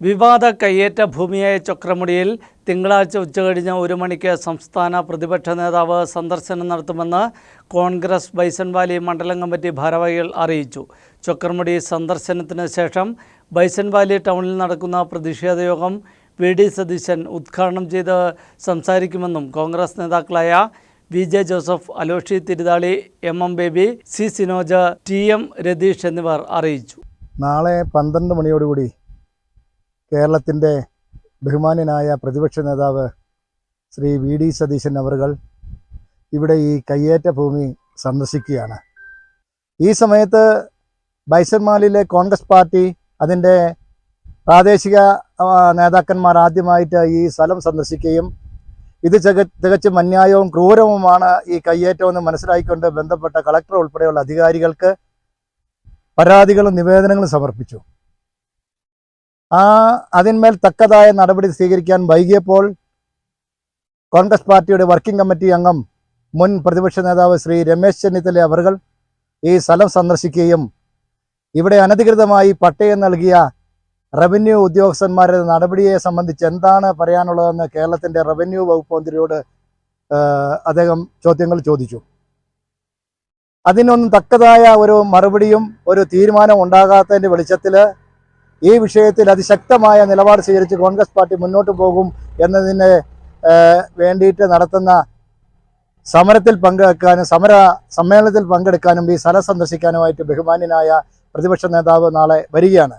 വിവാദ കയ്യേറ്റ ഭൂമിയായ ചക്രമുടിയിൽ തിങ്കളാഴ്ച ഉച്ചകഴിഞ്ഞ് ഒരു മണിക്ക് സംസ്ഥാന പ്രതിപക്ഷ നേതാവ് സന്ദർശനം നടത്തുമെന്ന് കോൺഗ്രസ് ബൈസൺവാലി മണ്ഡലം കമ്മിറ്റി ഭാരവാഹികൾ അറിയിച്ചു. ചക്രമുടി സന്ദർശനത്തിന് ശേഷം ബൈസൺവാലി ടൗണിൽ നടക്കുന്ന പ്രതിഷേധ യോഗം വി ഡി സതീശൻ ഉദ്ഘാടനം ചെയ്ത് സംസാരിക്കുമെന്നും കോൺഗ്രസ് നേതാക്കളായ V J Joseph Aloshi Thiruthali M M Baby C Sinoja T M Ratheesh എന്നിവർ അറിയിച്ചു. നാളെ പന്ത്രണ്ട് മണിയോടുകൂടി കേരളത്തിന്റെ ബഹുമാന്യനായ പ്രതിപക്ഷ നേതാവ് ശ്രീ വി ഡി സതീശൻ അവറുകൾ ഇവിടെ ഈ കയ്യേറ്റ ഭൂമി സന്ദർശിക്കുകയാണ്. ഈ സമയത്ത് ബൈസന്മാലിലെ കോൺഗ്രസ് പാർട്ടി അതിന്റെ പ്രാദേശിക നേതാക്കന്മാർ ആദ്യമായിട്ട് ഈ സ്ഥലം സന്ദർശിക്കുകയും ഇത് ചക തികച്ചും അന്യായവും ക്രൂരവുമാണ് ഈ കയ്യേറ്റമെന്ന് മനസ്സിലാക്കിക്കൊണ്ട് ബന്ധപ്പെട്ട കളക്ടർ ഉൾപ്പെടെയുള്ള അധികാരികൾക്ക് പരാതികളും നിവേദനങ്ങളും സമർപ്പിച്ചു. ആ അതിന്മേൽ തക്കതായ നടപടി സ്വീകരിക്കാൻ വൈകിയപ്പോൾ കോൺഗ്രസ് പാർട്ടിയുടെ വർക്കിംഗ് കമ്മിറ്റി അംഗം മുൻ പ്രതിപക്ഷ നേതാവ് ശ്രീ രമേശ് ചെന്നിത്തല അവർ ഈ സ്ഥലം സന്ദർശിക്കുകയും ഇവിടെ അനധികൃതമായി പട്ടയം നൽകിയ റവന്യൂ ഉദ്യോഗസ്ഥന്മാരുടെ നടപടിയെ സംബന്ധിച്ച് എന്താണ് പറയാനുള്ളതെന്ന് കേരളത്തിന്റെ റവന്യൂ വകുപ്പ് മന്ത്രിയോട് അദ്ദേഹം ചോദ്യങ്ങൾ ചോദിച്ചു. അതിനൊന്നും തക്കതായ ഒരു മറുപടിയും ഒരു തീരുമാനം ഉണ്ടാകാത്തതിന്റെ വെളിച്ചത്തിൽ ഈ വിഷയത്തിൽ അതിശക്തമായ നിലപാട് സ്വീകരിച്ച് കോൺഗ്രസ് പാർട്ടി മുന്നോട്ട് പോകും എന്നതിന് വേണ്ടിയിട്ട് നടത്തുന്ന സമരത്തിൽ പങ്കെടുക്കാനും സമര സമ്മേളനത്തിൽ പങ്കെടുക്കാനും ഈ സ്ഥലം സന്ദർശിക്കാനുമായിട്ട് ബഹുമാന്യനായ പ്രതിപക്ഷ നേതാവ് നാളെ വരികയാണ്.